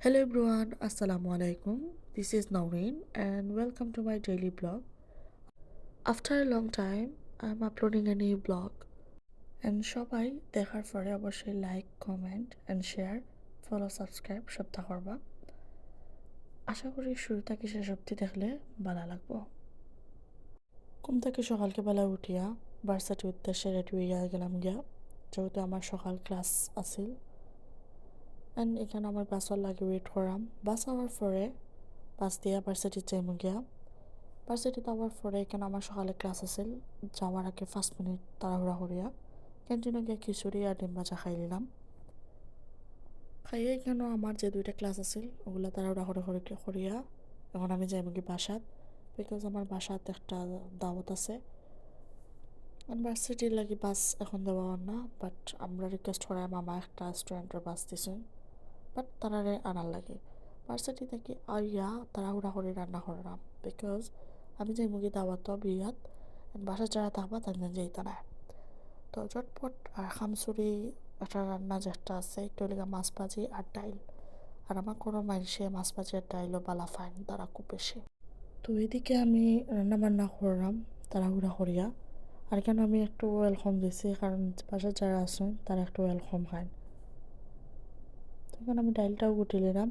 Hello everyone, Assalamu alaikum. This is Naureen and welcome to my daily blog. After a long time, I'm uploading a new blog. And সবাই দেখার পরে অবশ্যই like comment and share follow subscribe সবটা করবা আশা করি শুরু থেকে শেষ অব্দি দেখলে ভালো লাগবো ঘুম থেকে সকালকে বেলা উঠিয়া ভার্সিটির উদ্দেশ্যে রেডি হইয়া গেলাম গিয়া যেহেতু আমার সকাল ক্লাস আছিল অ্যান্ড এখানে আমার বাসর লাগে ওয়েট করাম। বাস আওয়ার পরে বাস দিয়া ভার্সিটির যাইমু গিয়া। ভার্সিটিতে আওয়ার পরে এখানে আমার সকালে ক্লাস আছিল। যাওয়ার আগে পাঁচ মিনিট তাড়াহুড়া করিয়া ক্যান্টিনে গিয়ে খিচুড়ি আর ডিম ভাজা খাই নিলাম। খাইয়ে এখানেও আমার যে দুইটা ক্লাস আছিল, ওগুলো তাড়াহুড়া করে করে করিয়া এখন আমি যাইমু কি বাসাত। বিকজ আমার বাসাত একটা দাওয়াত আছে। ইউনিভার্সিটির লাগি বাস এখন দেওয়া না বাট আমরা রিকোয়েস্ট করাই মামা একটা স্টুডেন্টের বাস দিছেন বাট তারারে আনার লাগে। ভার্সিটি থেকে আইয়া তাড়াহুড়া করে রান্না করলাম বিকজ আমি যে মুগি দাওয়াত বিয়াত বাসা যারা থাকবা তাদের যেতে না তো চটপট আর খামচুরি, একটা রান্না যেটা আছে, একটু লেগে মাছ ভাজি আর ডাইল। আর আমার কোনো মানুষে মাছ ভাজি আর ডাইলও বালা ফাইন, তারা খুব বেশি। তো এদিকে আমি রান্না বান্না করলাম, তাড়াহুড়া করিয়া। আর কেন আমি একটু ওয়েলকাম দিছি, কারণ বাসার যারা আছেন, তারা একটু ওয়েলকাম খান তখন আমি ডাইলটাও গুটি নিলাম।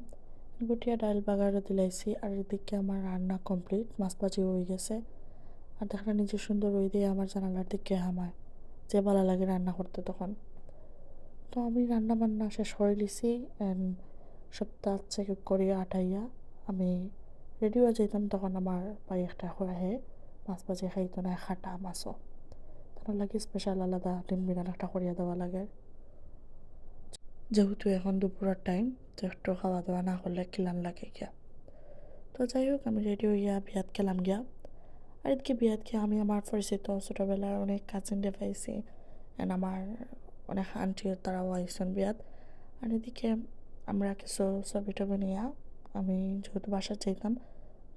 গুটিয়া ডাইল বাগারে দিলাইছি আর এদিকে আমার রান্না কমপ্লিট, মাছ ভাজি হয়ে গেছে। আর দেখা নিজে সুন্দর ওই দিয়ে আমার জানালার দিকে হামায় যে ভালো লাগে রান্না করতে তখন। তো আমি রান্না বান্না শেষ করে লিছি অ্যান্ড সপ্তাহ চেক করিয়া আটাইয়া আমি রেডি হয়ে যেতাম তখন আমার পাই একটা হয়ে মাছ ভাজি খাইতো না খাটা মাছও তার লাগে স্পেশাল আলাদা ডিম বিরান একটা করিয়া দেওয়া লাগে। যেহেতু এখন দুপুরের টাইম তো একটু খাওয়া দাওয়া না করলে কিলান লাগে গিয়া? তো যাই হোক, আমি রেডি হইয়া বিয়াত গেলাম গিয়া। আর এদিকে বিয়াত গিয়া আমি আমার পরিচিত ছোটোবেলার অনেক কাজিনরে পাইছি অ্যান্ড আমার অনেক আন্টিও তারাও আইসন বিয়াত। আর এদিকে আমরা কিছু ছবি টবি নিয়ে, আমি যেহেতু বাসা চাইতাম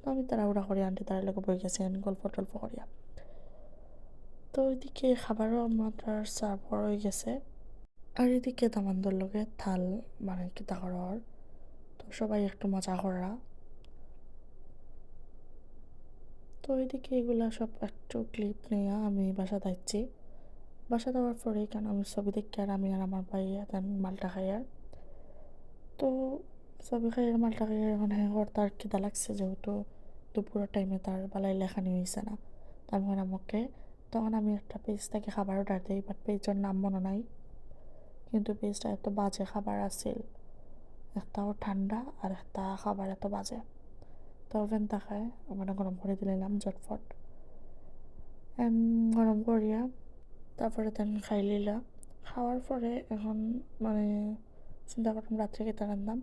তো আমি তাড়াহুড়া করি আন্টি তারা লোক বই গেছেন গল্প টল্প করিয়া। তো ওইদিকে খাবারও আমার সার্ভ হয়ে গেছে। আর এদিকে দামান্দর লগে থাল মানে কিতা করার তো সবাই একটু মজা করা। তো এদিকে এগুলা সব একটু ক্লিপ নিয়ে আমি বাসা যাচ্ছি। বাসা দেওয়ার পরে কেন আমি ছবি দেখি আর আমি আর আমার ভাই দেন মালটা খাই আর তো ছবি খাই আর মালটা খাই আর মানে ওর তার খিদা লাগছে যেহেতু দুপুরের টাইমে তার বেলায় লেখানি হয়েছে না। তারপর আমাকে, তখন আমি একটা পেজ থেকে খাবার অর্ডার দিই বাট পেজের নাম মনে নাই। কিন্তু পেজটা এত বাজে খাবার আছিল একটাও ঠান্ডা আর একটা খাবার এত বাজে। তো ওভেন তাকায় মানে গরম করে দিলাম ঝটফট। গরম করিয়া তারপরে তেন খাই লিলা। খাওয়ার পরে এখন মানে চিন্তা করলাম রাত্রে কেটে রান্নাম।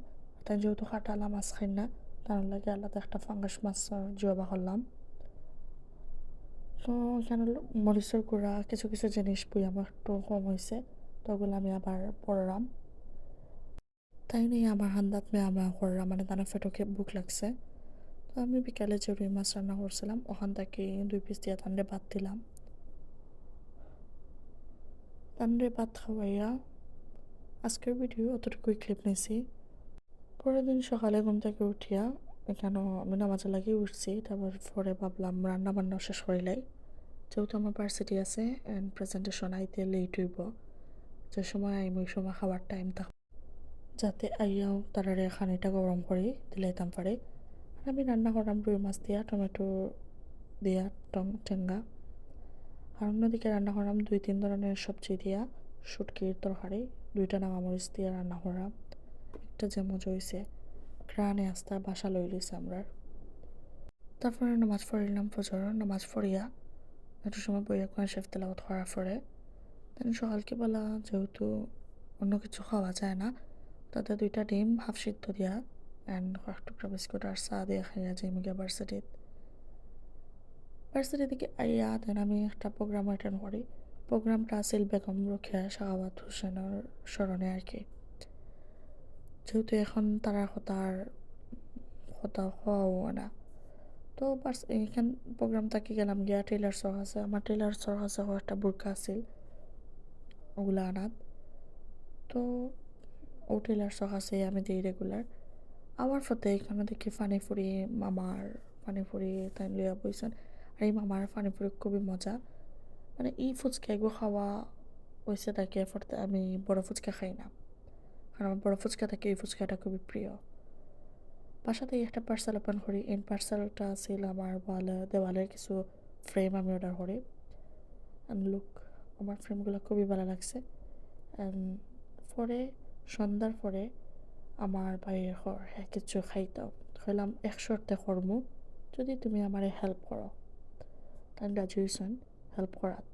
তাই যেহেতু কাটালা মাছ খাই না, তার লাগে আলাদা একটা ফাঙ্গাস মাছ জবা করলাম। তো এখানে মরিচের গুঁড়া, কিছু কিছু জিনিস বই আমার একটু কম হয়েছে ওগুলো আমি আবার পড়লাম তাই নিয়ে আমার হান্দাত মেয়ে আমরা করলাম মানে তারা ফেটোকে বুক লাগছে। তো আমি বিকালে যে রুই মাছ রান্না করছিলাম, ওখান থেকে দুই পিস দিয়ে তান্ডে ভাত দিলাম। তান্ডে ভাত খাওয়াইয়া আজকের ভিডিও অতটুকুই ক্লিপ নিয়েছি পরের দিন সকালে ঘুম থেকে উঠিয়া এখানেও আমি নামাজে লাগিয়ে উঠছি, তারপর পরে ভাবলাম রান্না বান্না শেষ করিলাই যেহেতু আমার ভার্সিটি আছে অ্যান্ড প্রেজেন্টেশন আইতে লেট হইব। যে সময় আইম, ওই সময় খাবার টাইম থাক যাতে আইয়াও তারারে খানিটা গরম করে দিলাইতাম পারে। আর আমি রান্না করলাম রুই মাছ দিয়া, টমেটো দিয়া, টং, টেঙ্গা। আর অন্যদিকে রান্না করলাম দুই, তিন ধরনের সবজি দিয়া, শুটকির তরকারি, দুইটা নামামরিচ দিয়ে রান্না করলাম। একটা যে মজা হয়েছে গ্রানে আস্তা বাসা লই লইছে আমরা তারপরে নামাজ পড়িলাম ফজর, নামাজ পড়িয়া একটু সময় বইয়া কোন শেফ তেলাওয়াত করার পরে দেন সকালকে বেলা যেহেতু অন্য কিছু খাওয়া যায় না তাতে দুইটা ডিম, হাফ সিদ্ধ দিয়া অ্যান্ড কয়েক টুকরা বিস্কুট আর চা দিয়ে খাইয়া যাই মিগে ভার্সিটিত ভার্সিটি থেকে আইয়া দেন আমি একটা প্রোগ্রাম অ্যাটেন্ড করি। প্রোগ্রামটা আছিল বেগম রখিয়া শাহাবাত হোসেনের স্মরণে আর কি। যেহেতু এখন তারা কথার কথা হওয়াও না। তো বাস এইখান প্রোগ্রাম থাকি গেলাম গিয়া টেলার চক আছে আমার টেলার চক আছে একটা বুরকা আছিল ওগুলা আনাত তো ও টেলার চক আছে, আমি দিই রেগুলার। আমার ফতে এখানে দেখি ফানি ফুরি মামার ফানি ফুরি তাই লইয়া বইছেন। আর এই মামার ফানি ফুরি খুবই মজা। মানে এই ফুচকা এগুলো খাওয়া হয়েছে তাকে, ফতে আমি বড় ফুচকা খাই না। কারণ আমার বড় ফুচকা থাকে, এই ফুচকাটা খুবই প্রিয়। বাসাতে একটা পার্সেল ওপেন করি। এই পার্সেলটা ছিল আমার ওয়ালে, দেওয়ালের কিছু ফ্রেম আমি অর্ডার করি। লুক আমার ফ্রেমগুলো খুবই ভালো লাগছে। পরে, সন্ধ্যার পরে আমার ভাইয়ের ঘর হ্যাঁ কিছু খাইলাম এক শর্তে কর্ম, যদি তুমি আমার হেল্প করো। তাই রাজি হেল্প করাত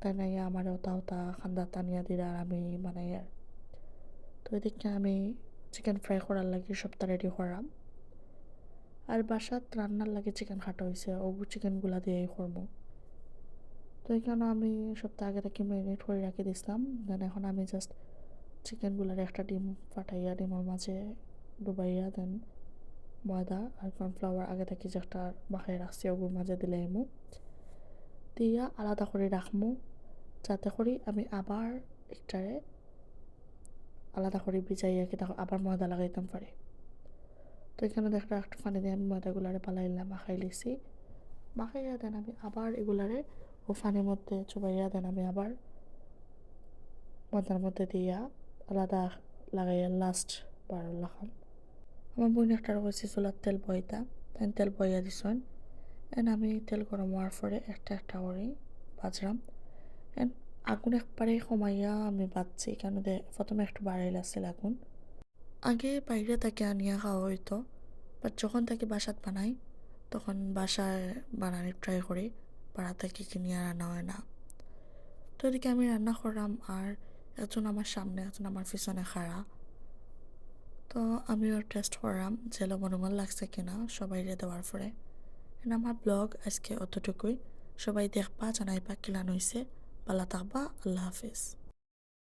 তাই নাই আমার ওটা ওটা খান্দা টানিয়া দিলে আর আমি বানাই আর। তো এদিকে আমি চিকেন ফ্রাই করার লাগে সবটা রেডি করাম। আর বাসাত রান্নার লাগে চিকেন কাটা হয়েছে ও চিকেনগুলা দিয়েই করব তো এখানে আমি সপ্তাহ আগে থেকে ম্যারিনেট করে রাখি দিছিলাম দেন এখন আমি জাস্ট চিকেনগুলার একটা ডিম ফাটাইয়া ডিমের মাঝে ডুবাইয়া দেন ময়দা আর কর্নফ্লাওয়ার আগে থেকে যে একটা মাখাই রাখছি, ওগুলোর মাঝে দিলে এমু। দিয়া আলাদা করে রাখমু, যাতে করি আমি আবার একটারে আলাদা করে ভিজাইয়া কি তখন আবার ময়দা লাগাইতাম পারি। তো এখানে দেখটা একটু পানি দিয়ে আমি ময়দাগুলারে পালাইলাম, মাখাই লিছি। মাখাইয়া দেন আমি আবার এগুলারে ও ফানির মধ্যে চুবাইয়া দেন আমি আবার। ময়দার মধ্যে দিয়া আলাদা লাগাইয়া লাস্ট বার লাখাম আমার বোন একটা রয়েছে চুলার তেল বইতা তাই তেল বইয়া দিছেন এন আমি তেল গরম হওয়ার পরে একটা একটা করে বাজরাম। এন আগুন একবারে কমাইয়া আমি বাজছি, কেন দে, প্রথমে একটু বাড়াইল আসছিল আগুন। আগে বাইরে তাকে আনিয়া খাওয়া হইতো বাট যখন তাকে বাসাত বানাই, তখন বাসায় বানানোর ট্রাই করি। পাড়া থেকে কিনিয়ে রান্না হয় না। তো এদিকে আমি রান্না করলাম আর একজন আমার সামনে একজন আমার পিছনে খাড়া। তো আমি ওর টেস্ট করলাম যে লবণমল লাগছে কিনা সবাই দেওয়ার পরে। আমার ব্লগ, আজকে অতটুকুই। সবাই দেখবা, জানাইবা কিলান হয়েছে ভালো থাকবা, আল্লাহ হাফিজ।